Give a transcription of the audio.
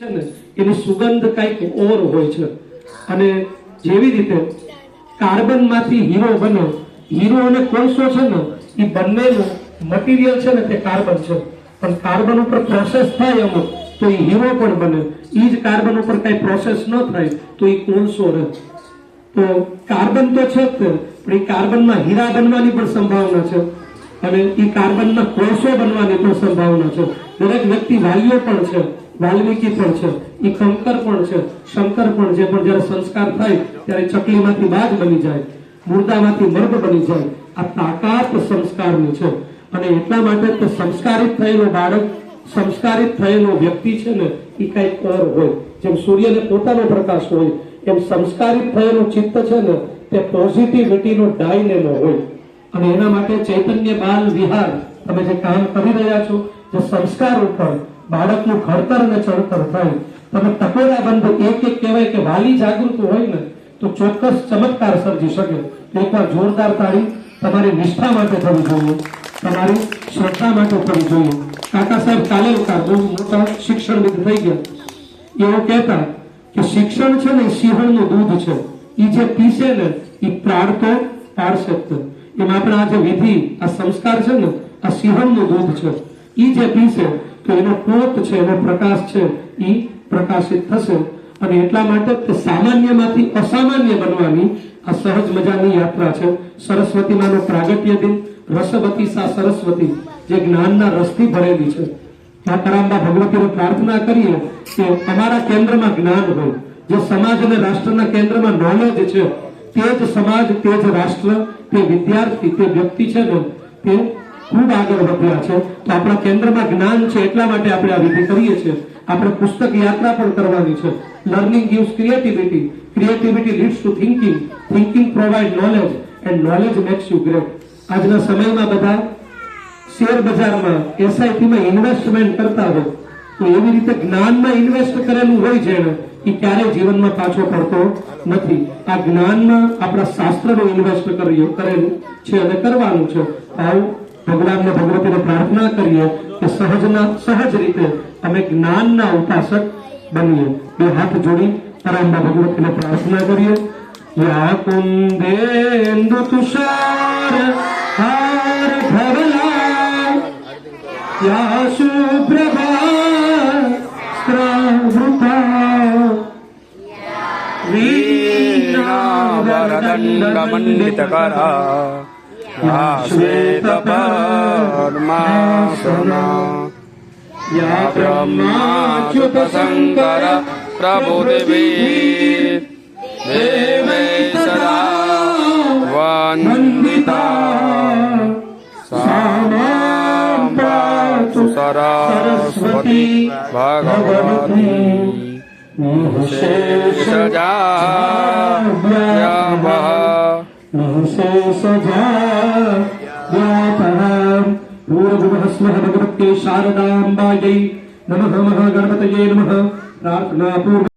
છે ને, એની સુગંધ કંઈક ઓર હોય છે. અને જેવી રીતે કાર્બનમાંથી હીરો બને, હીરો અને કોલસો છે ને, એ બંનેનું મટીરિયલ છે ને તે કાર્બન છે. પણ કાર્બન ઉપર પ્રોસેસ થાય અમુક, તો એ હીરો પણ બને. એ જ કાર્બન ઉપર કઈ પ્રોસેસ ન થાય, તો એ કોલસો રહે. તો કાર્બન તો છે જ પણ એ કાર્બનમાં હીરા બનવાની પણ સંભાવના છે. અને એ કાર્બનના કોલસો બનવાની પણ સંભાવના છે. દરેક વ્યક્તિ વાલીઓ પણ છે. વાલ્મીકી પણ છે એ કંકર પણ છે, શંકર પણ છે, પણ જ્યારે સંસ્કાર થાય ત્યારે ચકલીમાંથી બાજ બની જાય, મુર્દામાંથી મર્દ બની જાય. આ તાકાત સંસ્કારની છે. અને એટલા માટે તે સંસ્કારિત થયેલો બાળક, સંસ્કારિત થયેલો વ્યક્તિ છે ને એ કંઈક ઓર હોય. જેમ સૂર્યને પોતાનો પ્રકાશ હોય, એમ સંસ્કારિત થયેલું ચિત્ત છે ને, તે પોઝિટિવિટીનો ડાયનેમો હોય. અને એના માટે ચૈતન્ય બાલ વિહાર, તમે જે કામ કરી રહ્યા છો, જે સંસ્કાર ઉપર બાળકનું ઘડતર અને ચડતર થાય. તમે ટકોરા બંધ એક એક કહેવાય કે વાલી જાગૃત હોય ને, તો ચોક્કસ ચમત્કાર સર્જી શકે. એકવાર જોરદાર તાળી તમારી નિષ્ઠા માટે થવી જોઈએ. તમારી શ્રદ્ધા માટે થવી જોઈએ. કાકા સાહેબ કાલેલકર બહુ મોટા શિક્ષણવિદ થઈ ગયા. એવો કહેતા કે શિક્ષણ છે ને સિંહણનું દૂધ છે. એ જે પીસે ને એ પ્રાર્થો પારસેપ્ત એમ આપણે આ જે વિધિ, આ સંસ્કાર છે ને, આ સિંહણનું દૂધ છે. એ જે પીશે તો એનો પોત છે, એનો પ્રકાશ છે એ પ્રકાશિત થશે. અને એટલા માટે તે સામાન્યમાંથી અસામાન્ય બનવાની આ સહજ મજાની યાત્રા છે. સરસ્વતી માનો પ્રાગટ્ય દિન, રસવતી સા સરસ્વતી, જે જ્ઞાનના રસથી ભરેલી છે. માતારામબા ભગવતીને પ્રાર્થના કરીએ કે અમારા કેન્દ્રમાં જ્ઞાન હોય. જે સમાજ અને રાષ્ટ્રના કેન્દ્રમાં નોલેજ છે, તે જ સમાજ, તે જ રાષ્ટ્ર, તે વિદ્યાર્થી, તે વ્યક્તિ છે ને, તે ખૂબ આગળ વધ્યા છે. તો આપણા કેન્દ્રમાં જ્ઞાન છે એટલા માટે આપણે આ વિધિ કરીએ છીએ. આપણે પુસ્તક યાત્રા પણ કરવાની છે. Learning gives creativity creativity leads to thinking thinking provide knowledge and knowledge makes you great આજના સમયમાં બધા શેર બજારમાં એસઆઈપીમાં ઇન્વેસ્ટમેન્ટ કરતા હોય. તો એવી રીતે જ્ઞાનમાં ઇન્વેસ્ટ કરેલું હોય છે એ ક્યારેય જીવનમાં પાછો પડતો નથી. આ જ્ઞાનમાં આપણા શાસ્ત્રનું ઇન્વેસ્ટ કરેલું છે અને કરવાનું છે. આવું भगवान ने भगवती ने प्रार्थना करिए कि सहजना सहज रीते हम एक ज्ञान न उपासक बनिए ये हाथ जोड़ी पर अम्बा भगवती ने प्रार्थना करिए या कुंदेन्दु तुषार हार भवला या सुप्रभा वीणा वरदंड मंडित करा आश्वेतपर्मासना या ब्रह्माच्युतशङ्कर प्रभुरिवे देवे सदा वा नन्दिता सा सरास्वती भगवती। शेषजा भगवत्यै शारदाम्बायै नमः महागणपतये नमः प्रार्थना पूर्व